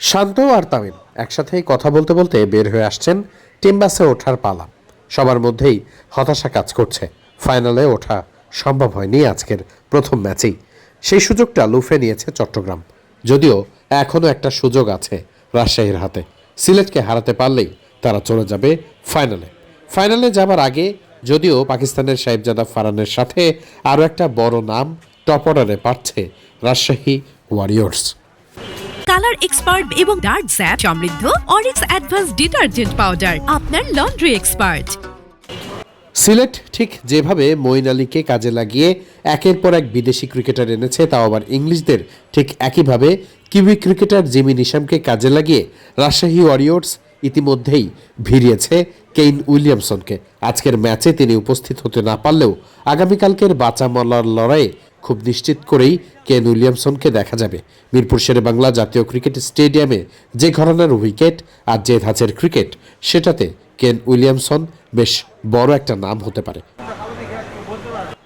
শান্ত আর তামিম একসাথেই কথা বলতে বলতে বের হয়ে আসছেন টিম বাসে ওঠার পালা। সবার মধ্যেই হতাশা কাজ করছে। ফাইনালে ওঠা সম্ভব হয়নি আজকের প্রথম ম্যাচেই। সেই সুযোগটা লুফে নিয়েছে চট্টগ্রাম। যদিও এখনও একটা সুযোগ আছে রাজশাহীর হাতে। সিলেটকে হারাতে পারলেই তারা চলে যাবে ফাইনালে। ফাইনালে যাবার আগে যদিও পাকিস্তানের সাহেবজাদা ফারানের সাথে আরও একটা বড় নাম টপ অর্ডারে পাচ্ছে রাজশাহী ওয়ারিয়র্স। কালার এক্সপার্ট এবং ডার্ক স্যাপ, সমৃদ্ধ অরিক্স অ্যাডভান্স ডিটারজেন্ট পাউডার, আপনার লন্ড্রি এক্সপার্ট। সিলেট ঠিক যেভাবে মঈন আলীকে কাজে লাগিয়ে একের পর এক বিদেশি ক্রিকেটার এনেছে, তাও আবার ইংলিশদের ঠিক একইভাবে কিউই ক্রিকেটার জিমি নিশামকে কাজে লাগিয়ে রাজশাহী ওয়ারিয়র্স ইতিমধ্যেই ভিড়িয়েছে কেইন উইলিয়ামসনকে। আজকের ম্যাচে তিনি উপস্থিত হতে না পারলেও আগামীকালকের বাঁচা মলার লড়াইয়ে খুব নিশ্চিত করেই কেন উইলিয়ামসনকে দেখা যাবে। মিরপুর শেরে বাংলা জাতীয় ক্রিকেট স্টেডিয়ামে যে ঘরানার উইকেট আর যে ধাঁচের ক্রিকেট, সেটাতে কেন উইলিয়ামসন বেশ বড় একটা নাম হতে পারে।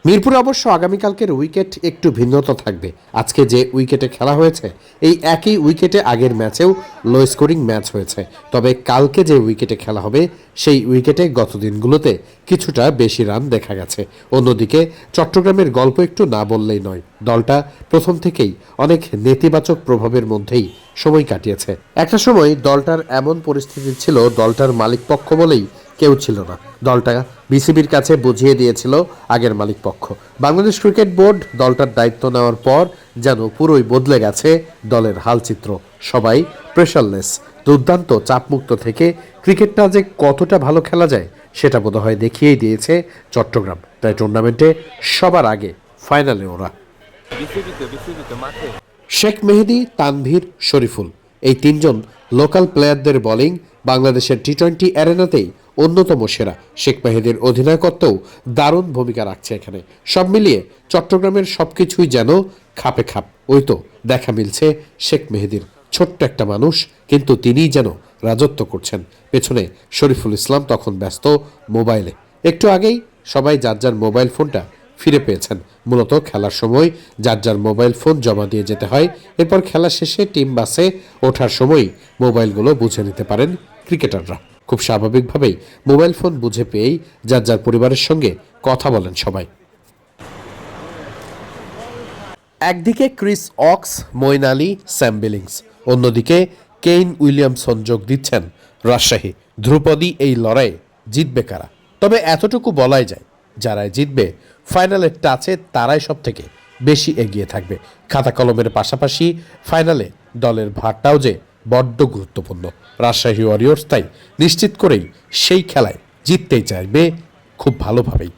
মিরপুরে অবশ্য আগামীকালকের উইকেট একটু ভিন্নতা থাকবে। আজকে যে উইকেটে খেলা হয়েছে, এই একই উইকেটে আগের ম্যাচেও লো স্কোরিং ম্যাচ হয়েছে। তবে কালকে যে উইকেটে খেলা হবে, সেই উইকেটে গত দিনগুলোতে কিছুটা বেশি রান দেখা গেছে। অন্যদিকে চট্টগ্রামের গল্প একটু না বললেই নয়, দলটা প্রথম থেকেই অনেক নেতিবাচক প্রভাবের মধ্যেই সময় কাটিয়েছে। একটা সময় দলটার এমন পরিস্থিতি ছিল, দলটার মালিকপক্ষ বলেই কেউ ছিল না। দলটা বিসিবির কাছে বুঝিয়ে দিয়েছিল আগের মালিক পক্ষ। বাংলাদেশ ক্রিকেট বোর্ড দলটার দায়িত্ব নেওয়ার পর যেন পুরোই বদলে গেছে দলের হালচিত্র। সবাই প্রেশারলেস দুর্দান্ত চাপমুক্ত থেকে ক্রিকেটটা যে কতটা ভালো খেলা যায় সেটা বোধহয় দেখিয়েই দিয়েছে চট্টগ্রাম। তাই টুর্নামেন্টে সবার আগে ফাইনালে ওরা। শেখ মেহেদি তানভীর শরীফুল। এই তিনজন লোকাল প্লেয়ারদের বোলিং বাংলাদেশের টি টোয়েন্টি অ্যারেনাতেই অন্যতম সেরা শেখ মেহেদির অধিনায়কত্বও দারুণ ভূমিকা রাখছে এখানে। সব মিলিয়ে চট্টগ্রামের সবকিছুই যেন খাপে খাপ। ওই তো দেখা মিলছে শেখ মেহেদির ছোট্ট একটা মানুষ, কিন্তু তিনিই যেন রাজত্ব করছেন। পেছনে শরীফুল ইসলাম তখন ব্যস্ত মোবাইলে। একটু আগেই সবাই যার যার মোবাইল ফোনটা ফিরে পেয়েছেন। মূলত খেলার সময় যার যার মোবাইল ফোন জমা দিয়ে যেতে হয়, এরপর খেলা শেষে টিম বাসে ওঠার সময় মোবাইলগুলো বুঝে নিতে পারেন ক্রিকেটাররা। খুব স্বাভাবিকভাবেই মোবাইল ফোন বুঝে পেয়েই যার যার পরিবারের সঙ্গে কথা বলেন সবাই। একদিকে Chris Woakes, Moeen Ali, Sam Billings. অন্যদিকে কেইন উইলিয়ামসন যোগ দিচ্ছেন রাজশাহী। ধ্রুপদী এই লড়াইয়ে জিতবে কারা? তবে এতটুকু বলাই যায়, যারাই জিতবে ফাইনালের টাচে তারাই সব থেকে বেশি এগিয়ে থাকবে। খাতা কলমের পাশাপাশি ফাইনালে দলের ভারটাও যে বড্ড গুরুত্বপূর্ণ। রাজশাহী ওয়ারিয়র্স তাই নিশ্চিত করেই সেই খেলায় জিততেই চাইবে খুব ভালোভাবেই।